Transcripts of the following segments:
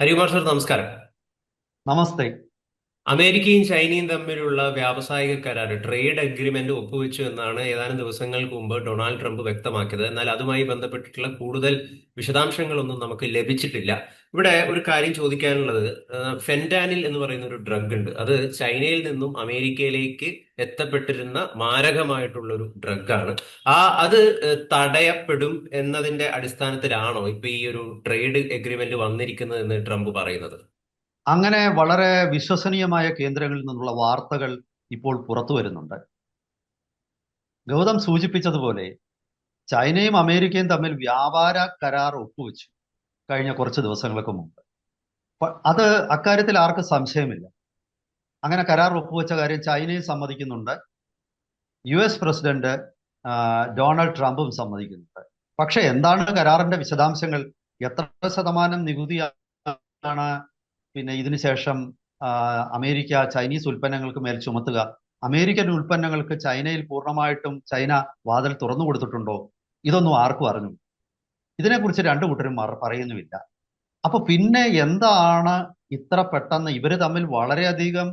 Harikumar sir നമസ്കാരം. നമസ്തേ. അമേരിക്കയും ചൈനയും തമ്മിലുള്ള വ്യാവസായിക കരാർ ട്രേഡ് അഗ്രിമെന്റ് ഒപ്പുവെച്ചു എന്നാണ് ഏതാനും ദിവസങ്ങൾക്ക് മുമ്പ് ഡൊണാൾഡ് ട്രംപ് വ്യക്തമാക്കിയത്. എന്നാൽ അതുമായി ബന്ധപ്പെട്ടിട്ടുള്ള കൂടുതൽ വിശദാംശങ്ങളൊന്നും നമുക്ക് ലഭിച്ചിട്ടില്ല. ഇവിടെ ഒരു കാര്യം ചോദിക്കാനുള്ളത് ഫെന്റാനിൽ എന്ന് പറയുന്ന ഒരു ഡ്രഗ് ഉണ്ട്. അത് ചൈനയിൽ നിന്നും അമേരിക്കയിലേക്ക് എത്തപ്പെട്ടിരുന്ന മാരകമായിട്ടുള്ള ഒരു ഡ്രഗാണ് ആ അത് തടയപ്പെടും എന്നതിന്റെ അടിസ്ഥാനത്തിലാണോ ഇപ്പൊ ഈ ഒരു ട്രേഡ് അഗ്രിമെന്റ് വന്നിരിക്കുന്നത് എന്ന് ട്രംപ് പറയുന്നത്? അങ്ങനെ വളരെ വിശ്വസനീയമായ കേന്ദ്രങ്ങളിൽ നിന്നുള്ള വാർത്തകൾ ഇപ്പോൾ പുറത്തു വരുന്നുണ്ട്. ഗൗതം സൂചിപ്പിച്ചതുപോലെ ചൈനയും അമേരിക്കയും തമ്മിൽ വ്യാപാര കരാർ ഒപ്പുവെച്ചു കഴിഞ്ഞ കുറച്ച് ദിവസങ്ങൾക്ക് മുമ്പ്. അത് അക്കാര്യത്തിൽ ആർക്കും സംശയമില്ല. അങ്ങനെ കരാർ ഒപ്പുവെച്ച കാര്യം ചൈനയും സമ്മതിക്കുന്നുണ്ട്. യു എസ് പ്രസിഡന്റ് ഡൊണാൾഡ് ട്രംപും സമ്മതിക്കുന്നുണ്ട്. പക്ഷെ എന്താണ് കരാറിന്റെ വിശദാംശങ്ങൾ? എത്ര ശതമാനം നികുതിയാണ് പിന്നെ ഇതിനുശേഷം അമേരിക്ക ചൈനീസ് ഉൽപ്പന്നങ്ങൾക്ക് മേൽ ചുമത്തുക. അമേരിക്കൻ ഉൽപ്പന്നങ്ങൾക്ക് ചൈനയിൽ പൂർണമായിട്ടും ചൈന വാതിൽ തുറന്നു കൊടുത്തിട്ടുണ്ടോ? ഇതൊന്നും ആർക്കും അറിഞ്ഞു ഇതിനെക്കുറിച്ച് രണ്ടു കൂട്ടരും പറയുന്നുമില്ല. അപ്പൊ പിന്നെ എന്താണ് ഇത്ര പെട്ടെന്ന് ഇവർ തമ്മിൽ വളരെയധികം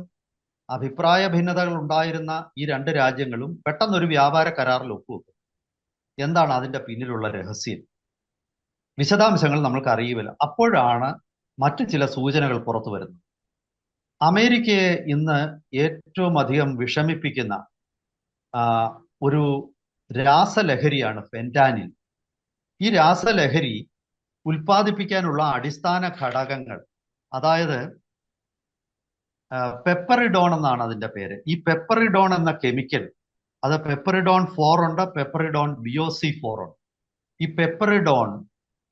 അഭിപ്രായ ഭിന്നതകൾ ഉണ്ടായിരുന്ന ഈ രണ്ട് രാജ്യങ്ങളും പെട്ടെന്ന് ഒരു വ്യാപാര കരാറിൽ ഒപ്പുവെക്കും? എന്താണ് അതിന്റെ പിന്നിലുള്ള രഹസ്യം? വിശദാംശങ്ങൾ നമ്മൾക്ക് അറിയില്ല അപ്പോഴാണ് മറ്റു ചില സൂചനകൾ പുറത്തു വരുന്നു. അമേരിക്കയെ ഇന്ന് ഏറ്റവും അധികം വിഷമിപ്പിക്കുന്ന ഒരു രാസലഹരിയാണ് ഫെന്റാനിൽ ഈ രാസലഹരി ഉൽപ്പാദിപ്പിക്കാനുള്ള അടിസ്ഥാന ഘടകങ്ങൾ അതായത് പെപ്പറിഡോൺ എന്നാണ് അതിന്റെ പേര്. ഈ പെപ്പറിഡോൺ എന്ന കെമിക്കൽ അത് പെപ്പറിഡോൺ ഫോർ ഉണ്ട് പെപ്പറിഡോൺ ബിയോസി ഫോർ ഉണ്ട്. ഈ പെപ്പറിഡോൺ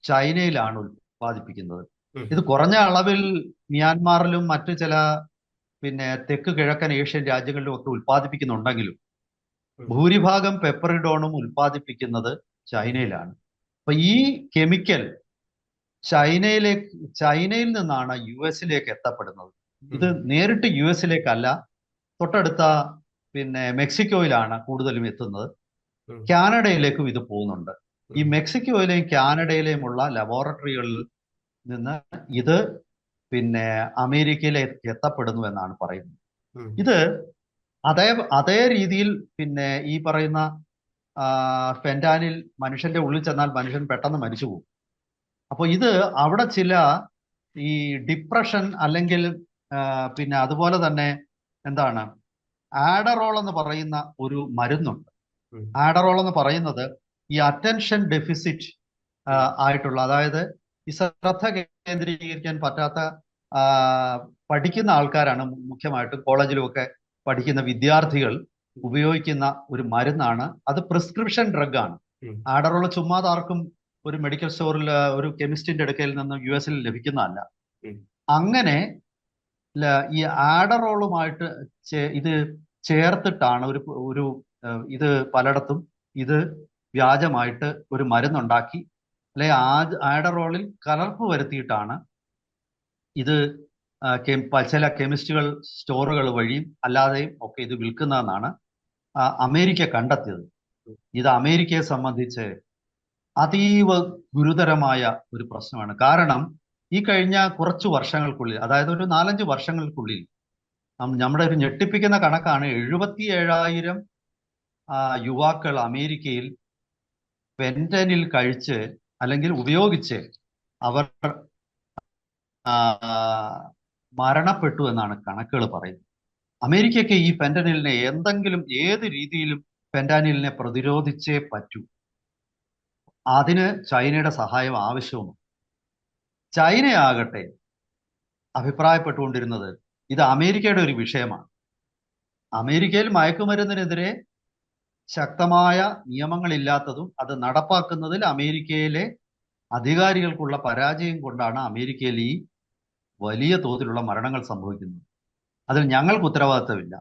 ചൈനയിലാണ് ഉൽപ്പാദിപ്പിക്കുന്നത്. ഇത് കുറഞ്ഞ അളവിൽ മ്യാൻമാറിലും മറ്റു ചില പിന്നെ തെക്ക് കിഴക്കൻ ഏഷ്യൻ രാജ്യങ്ങളിലും ഒക്കെ ഉൽപ്പാദിപ്പിക്കുന്നുണ്ടെങ്കിലും ഭൂരിഭാഗം പെപ്പറിഡോണും ഉൽപ്പാദിപ്പിക്കുന്നത് ചൈനയിലാണ്. അപ്പൊ ഈ കെമിക്കൽ ചൈനയിലേക്ക് ചൈനയിൽ നിന്നാണ് യു എസിലേക്ക് എത്തപ്പെടുന്നത്. ഇത് നേരിട്ട് യു എസിലേക്കല്ല തൊട്ടടുത്ത പിന്നെ മെക്സിക്കോയിലാണ് കൂടുതലും എത്തുന്നത്. കാനഡയിലേക്കും ഇത് പോകുന്നുണ്ട്. ഈ മെക്സിക്കോയിലെയും കാനഡയിലെയുമുള്ള ലബോറട്ടറികളിൽ നിന്ന് ഇത് പിന്നെ അമേരിക്കയിൽ എത്തപ്പെടുന്നു എന്നാണ് പറയുന്നത്. ഇത് അതേ അതേ രീതിയിൽ പിന്നെ ഈ പറയുന്ന ഫെന്റാനിൽ മനുഷ്യന്റെ ഉള്ളിൽ ചെന്നാൽ മനുഷ്യൻ പെട്ടെന്ന് മരിച്ചു പോകും. അപ്പോൾ ഇത് അവിടെ ചില ഈ ഡിപ്രഷൻ അല്ലെങ്കിൽ പിന്നെ അതുപോലെ തന്നെ എന്താണ് ആഡറോൾ എന്ന് പറയുന്ന ഒരു മരുന്നുണ്ട്. ആഡറോൾ എന്ന് പറയുന്നത് ഈ അറ്റൻഷൻ ഡെഫിസിറ്റ് ആയിട്ടുള്ള അതായത് ഈ ശ്രദ്ധ കേന്ദ്രീകരിക്കാൻ പറ്റാത്ത പഠിക്കുന്ന ആൾക്കാരാണ് മുഖ്യമായിട്ടും കോളേജിലുമൊക്കെ പഠിക്കുന്ന വിദ്യാർത്ഥികൾ ഉപയോഗിക്കുന്ന ഒരു മരുന്നാണ്. അത് പ്രിസ്ക്രിപ്ഷൻ ഡ്രഗ് ആണ് ആഡറോൾ ചുമ്മാതെ ആർക്കും ഒരു മെഡിക്കൽ സ്റ്റോറിൽ ഒരു കെമിസ്റ്റിന്റെ അടുക്കയിൽ നിന്ന് യു എസിൽ ലഭിക്കുന്നതല്ല. അങ്ങനെ ഈ ആഡറോളുമായിട്ട് ഇത് ചേർത്തിട്ടാണ് ഒരു ഒരു ഇത് പലയിടത്തും ഇത് വ്യാജമായിട്ട് ഒരു മരുന്നുണ്ടാക്കി അല്ലെ ആഡറോളിൽ കലർപ്പ് വരുത്തിയിട്ടാണ് ഇത് ചില കെമിസ്റ്റുകൾ സ്റ്റോറുകൾ വഴിയും അല്ലാതെയും ഒക്കെ ഇത് വിൽക്കുന്നതെന്നാണ് അമേരിക്ക കണ്ടെത്തിയത്. ഇത് അമേരിക്കയെ സംബന്ധിച്ച് അതീവ ഗുരുതരമായ ഒരു പ്രശ്നമാണ്. കാരണം ഈ കഴിഞ്ഞ കുറച്ച് വർഷങ്ങൾക്കുള്ളിൽ അതായത് ഒരു നാലഞ്ച് വർഷങ്ങൾക്കുള്ളിൽ നമ്മുടെ ഒരു ഞെട്ടിപ്പിക്കുന്ന കണക്കാണ് എഴുപത്തി ഏഴായിരം യുവാക്കൾ അമേരിക്കയിൽ പെന്റനിൽ കഴിച്ച് അല്ലെങ്കിൽ ഉപയോഗിച്ച് അവർ മരണപ്പെട്ടു എന്നാണ് കണക്കുകൾ പറയുന്നത്. അമേരിക്കയ്ക്ക് ഈ ഫെന്റനിലിനെ എന്തെങ്കിലും ഏത് രീതിയിലും ഫെന്റാനിലിനെ പ്രതിരോധിച്ചേ പറ്റൂ. അതിന് ചൈനയുടെ സഹായം ആവശ്യമാണ് ചൈനയാകട്ടെ അഭിപ്രായപ്പെട്ടുകൊണ്ടിരുന്നത് ഇത് അമേരിക്കയുടെ ഒരു വിഷയമാണ്. അമേരിക്കയിൽ മയക്കുമരുന്നിനെതിരെ ശക്തമായ നിയമങ്ങളില്ലാത്തതും അത് നടപ്പാക്കുന്നതിൽ അമേരിക്കയിലെ അധികാരികൾക്കുള്ള പരാജയം കൊണ്ടാണ് അമേരിക്കയിൽ ഈ വലിയ തോതിലുള്ള മരണങ്ങൾ സംഭവിക്കുന്നത്. അതിൽ ഞങ്ങൾക്ക് ഉത്തരവാദിത്തമില്ല.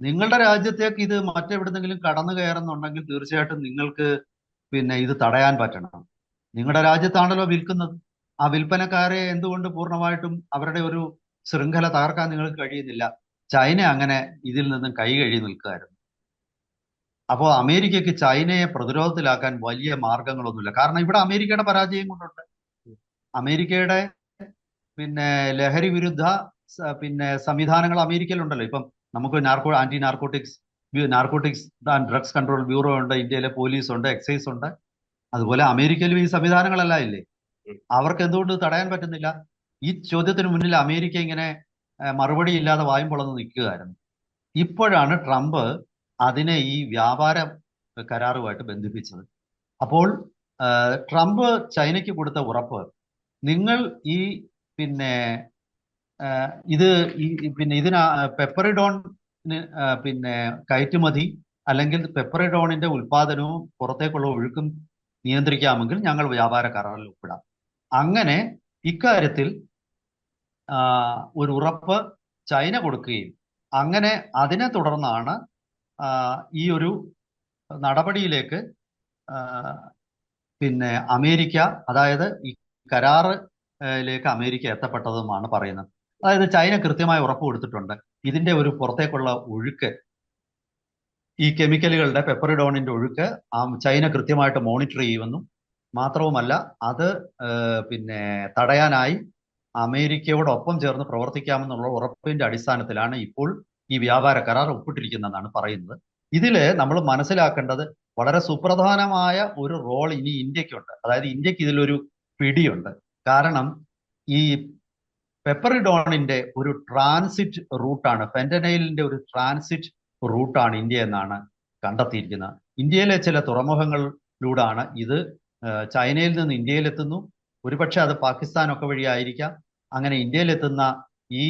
നിങ്ങളുടെ രാജ്യത്തേക്ക് ഇത് മറ്റെവിടുന്നെങ്കിലും കടന്നു കയറുന്നുണ്ടെങ്കിൽ തീർച്ചയായിട്ടും നിങ്ങൾക്ക് പിന്നെ ഇത് തടയാൻ പറ്റണം. നിങ്ങളുടെ രാജ്യത്താണല്ലോ വിൽക്കുന്നത്. ആ വിൽപ്പനക്കാരെ എന്തുകൊണ്ട് പൂർണമായിട്ടും അവരുടെ ഒരു ശൃംഖല തകർക്കാൻ നിങ്ങൾക്ക് കഴിയുന്നില്ല? ചൈന അങ്ങനെ ഇതിൽ നിന്നും കൈ കഴി നിൽക്കുകയായിരുന്നു. അപ്പോൾ അമേരിക്കയ്ക്ക് ചൈനയെ പ്രതിരോധത്തിലാക്കാൻ വലിയ മാർഗങ്ങളൊന്നുമില്ല. കാരണം ഇവിടെ അമേരിക്കയുടെ പരാജയം കൊണ്ടുണ്ട്. അമേരിക്കയുടെ പിന്നെ ലഹരി വിരുദ്ധ പിന്നെ സംവിധാനങ്ങൾ അമേരിക്കയിലുണ്ടല്ലോ. ഇപ്പം നമുക്ക് narco anti narcotics narcotics and drugs control bureau ഉണ്ട് ഇന്ത്യയിലെ പോലീസ് ഉണ്ട് എക്സൈസ് ഉണ്ട്. അതുപോലെ അമേരിക്കയിലും ഈ സംവിധാനങ്ങളെല്ലാം ഇല്ലേ? അവർക്ക് എന്തുകൊണ്ട് തടയാൻ പറ്റുന്നില്ല? ഈ ചോദ്യത്തിന് മുന്നിൽ അമേരിക്ക ഇങ്ങനെ മറുപടി ഇല്ലാതെ വായും പൊളന്ന് നിൽക്കുകയായിരുന്നു. ഇപ്പോഴാണ് ട്രംപ് അതിനെ ഈ വ്യാപാര കരാറുമായിട്ട് ബന്ധിപ്പിച്ചത്. അപ്പോൾ ട്രംപ് ചൈനയ്ക്ക് കൊടുത്ത ഉറപ്പ് നിങ്ങൾ ഈ പിന്നെ ഇത് പിന്നെ ഇതിന് പെപ്പറിഡോൺ പിന്നെ കയറ്റുമതി അല്ലെങ്കിൽ പെപ്പറിഡോണിന്റെ ഉൽപാദനവും പുറത്തേക്കുള്ള ഒഴുക്കും നിയന്ത്രിക്കാമെങ്കിൽ ഞങ്ങൾ വ്യാപാര കരാറിൽ ഒപ്പിടാം അങ്ങനെ ഇക്കാര്യത്തിൽ ഒരു ഉറപ്പ് ചൈന കൊടുക്കുകയും അങ്ങനെ അതിനെ തുടർന്നാണ് ഈ ഒരു നടപടിയിലേക്ക് പിന്നെ അമേരിക്ക അതായത് ഈ കരാറിലേക്ക് അമേരിക്ക എത്തപ്പെട്ടതുമാണ് പറയുന്നത്. അതായത് ചൈന കൃത്യമായി ഉറപ്പ് കൊടുത്തിട്ടുണ്ട്. ഇതിന്റെ ഒരു പുറത്തേക്കുള്ള ഒഴുക്ക് ഈ കെമിക്കലുകളുടെ പെപ്പറിഡോണിന്റെ ഒഴുക്ക് ചൈന കൃത്യമായിട്ട് മോണിറ്റർ ചെയ്യുമെന്നും മാത്രവുമല്ല അത് പിന്നെ തടയാനായി അമേരിക്കയോടൊപ്പം ചേർന്ന് പ്രവർത്തിക്കാമെന്നുള്ള ഉറപ്പിന്റെ അടിസ്ഥാനത്തിലാണ് ഇപ്പോൾ ഈ വ്യാപാര കരാർ ഒപ്പിട്ടിരിക്കുന്നതെന്നാണ് പറയുന്നത്. ഇതിൽ നമ്മൾ മനസ്സിലാക്കേണ്ടത് വളരെ സുപ്രധാനമായ ഒരു റോൾ ഇനി ഇന്ത്യക്കുണ്ട്. അതായത് ഇന്ത്യയ്ക്ക് ഇതിലൊരു പിടിയുണ്ട്. കാരണം ഈ പെപ്പറിഡോണിന്റെ ഒരു ട്രാൻസിറ്റ് റൂട്ടാണ് ഫെന്റനൈലിന്റെ ഒരു ട്രാൻസിറ്റ് റൂട്ടാണ് ഇന്ത്യ എന്നാണ് കണ്ടെത്തിയിരിക്കുന്നത്. ഇന്ത്യയിലെ ചില തുറമുഖങ്ങളിലൂടെയാണ് ഇത് ചൈനയിൽ നിന്ന് ഇന്ത്യയിലെത്തുന്നു. ഒരുപക്ഷെ അത് പാകിസ്ഥാനൊക്കെ വഴിയായിരിക്കാം. അങ്ങനെ ഇന്ത്യയിലെത്തുന്ന ഈ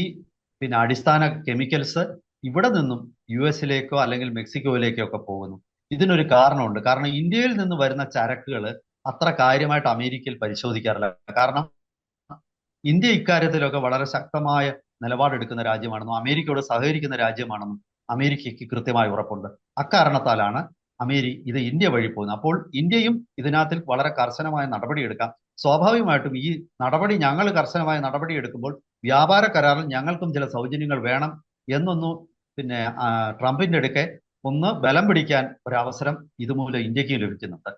പിന്നെ അടിസ്ഥാന കെമിക്കൽസ് ഇവിടെ നിന്നും യു എസിലേക്കോ അല്ലെങ്കിൽ മെക്സിക്കോയിലേക്കോ ഒക്കെ പോകുന്നു. ഇതിനൊരു കാരണമുണ്ട്. കാരണം ഇന്ത്യയിൽ നിന്ന് വരുന്ന ചരക്കുകൾ അത്ര കാര്യമായിട്ട് അമേരിക്കയിൽ പരിശോധിക്കാറില്ല. കാരണം ഇന്ത്യ ഇക്കാര്യത്തിലൊക്കെ വളരെ ശക്തമായ നിലപാടെടുക്കുന്ന രാജ്യമാണെന്നും അമേരിക്കയോട് സഹകരിക്കുന്ന രാജ്യമാണെന്നും അമേരിക്കയ്ക്ക് കൃത്യമായ ഉറപ്പുണ്ട്. അക്കാരണത്താലാണ് അമേരി ഇത് ഇന്ത്യ വഴി പോകുന്നത്. അപ്പോൾ ഇന്ത്യയും ഇതിനകത്തിൽ വളരെ കർശനമായ നടപടിയെടുക്കാം. സ്വാഭാവികമായിട്ടും ഈ നടപടി ഞങ്ങൾ കർശനമായ നടപടി എടുക്കുമ്പോൾ വ്യാപാര കരാറിൽ ഞങ്ങൾക്കും ചില സൗജന്യങ്ങൾ വേണം എന്നൊന്നു പിന്നെ ട്രംപിന്റെ അടുക്കെ ഒന്ന് ബലം പിടിക്കാൻ ഒരവസരം ഇതുമൂലം ഇന്ത്യയ്ക്ക് ലഭിക്കുന്നുണ്ട്.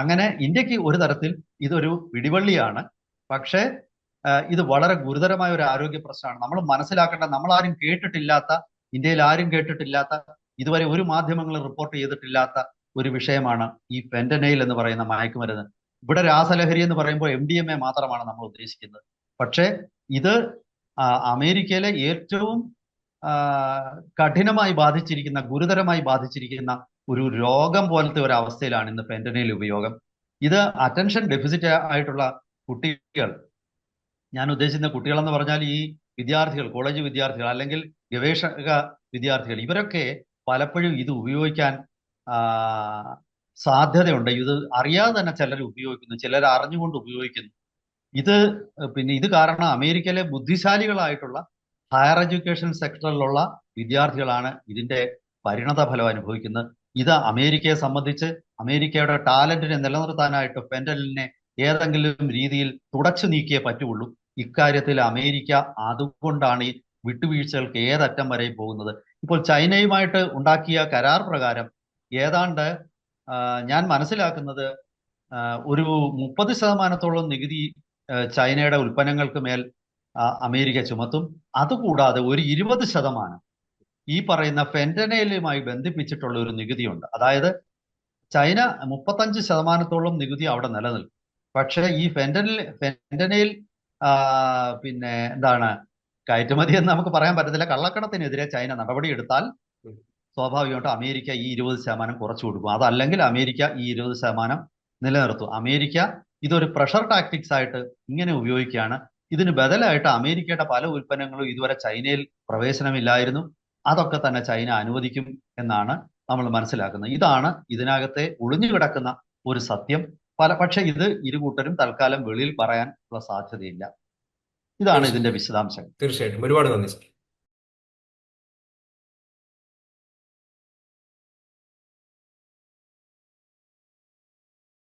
അങ്ങനെ ഇന്ത്യയ്ക്ക് ഒരു തരത്തിൽ ഇതൊരു പിടിവള്ളിയാണ് പക്ഷേ ഇത് വളരെ ഗുരുതരമായ ഒരു ആരോഗ്യ പ്രശ്നമാണ്. നമ്മൾ മനസ്സിലാക്കേണ്ട നമ്മൾ ആരും കേട്ടിട്ടില്ലാത്ത ഇന്ത്യയിൽ ആരും കേട്ടിട്ടില്ലാത്ത ഇതുവരെ ഒരു മാധ്യമങ്ങളും റിപ്പോർട്ട് ചെയ്തിട്ടില്ലാത്ത ഒരു വിഷയമാണ് ഈ പെൻഡനയിൽ എന്ന് പറയുന്ന മയക്കുമരുന്ന്. ഇവിടെ രാസലഹരി എന്ന് പറയുമ്പോൾ എം ഡി എം എ മാത്രമാണ് നമ്മൾ ഉദ്ദേശിക്കുന്നത്. പക്ഷേ ഇത് അമേരിക്കയിലെ ഏറ്റവും കഠിനമായി ബാധിച്ചിരിക്കുന്ന ഗുരുതരമായി ബാധിച്ചിരിക്കുന്ന ഒരു രോഗം പോലത്തെ ഒരു അവസ്ഥയിലാണ് ഇന്ന് പെന്റനയിൽ ഉപയോഗം. ഇത് അറ്റൻഷൻ ഡെഫിസിറ്റ് ആയിട്ടുള്ള കുട്ടികൾ ഞാൻ ഉദ്ദേശിക്കുന്ന കുട്ടികളെന്ന് പറഞ്ഞാൽ ഈ വിദ്യാർത്ഥികൾ കോളേജ് വിദ്യാർത്ഥികൾ അല്ലെങ്കിൽ ഗവേഷക വിദ്യാർത്ഥികൾ ഇവരൊക്കെ പലപ്പോഴും ഇത് ഉപയോഗിക്കാൻ സാധ്യതയുണ്ട്. ഇത് അറിയാതെ തന്നെ ചിലർ ഉപയോഗിക്കുന്നു ചിലർ അറിഞ്ഞുകൊണ്ട് ഉപയോഗിക്കുന്നു. ഇത് പിന്നെ ഇത് കാരണം അമേരിക്കയിലെ ബുദ്ധിശാലികളായിട്ടുള്ള ഹയർ എഡ്യൂക്കേഷൻ സെക്ടറിലുള്ള വിദ്യാർത്ഥികളാണ് ഇതിന്റെ പരിണത ഫലം അനുഭവിക്കുന്നത്. ഇത് അമേരിക്കയെ സംബന്ധിച്ച് അമേരിക്കയുടെ ടാലന്റിനെ നിലനിർത്താനായിട്ട് പെൻഡലിനെ ഏതെങ്കിലും രീതിയിൽ തുടച്ചു നീക്കിയേ പറ്റുള്ളൂ. ഇക്കാര്യത്തിൽ അമേരിക്ക അതുകൊണ്ടാണ് ഈ വിട്ടുവീഴ്ചകൾക്ക് ഏതറ്റം വരെ പോകുന്നത്. ഇപ്പോൾ ചൈനയുമായിട്ട് ഉണ്ടാക്കിയ കരാർ പ്രകാരം ഏതാണ്ട് ഞാൻ മനസ്സിലാക്കുന്നത് ഒരു മുപ്പത് ശതമാനത്തോളം നികുതി ചൈനയുടെ ഉൽപ്പന്നങ്ങൾക്ക് മേൽ അമേരിക്ക ചുമത്തും. അതുകൂടാതെ ഒരു ഇരുപത് ശതമാനം ഈ പറയുന്ന ഫെന്റനയിലുമായി ബന്ധിപ്പിച്ചിട്ടുള്ള ഒരു നികുതിയുണ്ട്. അതായത് ചൈന മുപ്പത്തഞ്ച് ശതമാനത്തോളം നികുതി അവിടെ നിലനിൽക്കും. പക്ഷേ ഈ ഫെന്റനിൽ ഫെന്റനയിൽ പിന്നെ എന്താണ് കയറ്റുമതി എന്ന് നമുക്ക് പറയാൻ പറ്റത്തില്ല. കള്ളക്കടത്തിനെതിരെ ചൈന നടപടിയെടുത്താൽ സ്വാഭാവികമായിട്ടും അമേരിക്ക ഈ ഇരുപത് ശതമാനം കുറച്ചു കൊടുക്കും. അതല്ലെങ്കിൽ അമേരിക്ക ഈ ഇരുപത് ശതമാനം നിലനിർത്തും. അമേരിക്ക ഇതൊരു പ്രഷർ ടാക്ടിക്സ് ആയിട്ട് ഇങ്ങനെ ഉപയോഗിക്കുകയാണ്. ഇതിന് ബദലായിട്ട് അമേരിക്കയുടെ പല ഉൽപ്പന്നങ്ങളും ഇതുവരെ ചൈനയിൽ പ്രവേശനമില്ലായിരുന്നു. അതൊക്കെ തന്നെ ചൈന അനുവദിക്കും എന്നാണ് നമ്മൾ മനസ്സിലാക്കുന്നത്. ഇതാണ് ഇതിനകത്തെ ഒളിഞ്ഞു കിടക്കുന്ന ഒരു സത്യം. പല പക്ഷെ ഇത് ഇരുകൂട്ടരും തൽക്കാലം വെളിയിൽ പറയാൻ ഉള്ള സാധ്യതയില്ല. ഇതാണ് ഇതിന്റെ വിശദാംശങ്ങൾ. തീർച്ചയായിട്ടും. ഒരുപാട് നന്ദി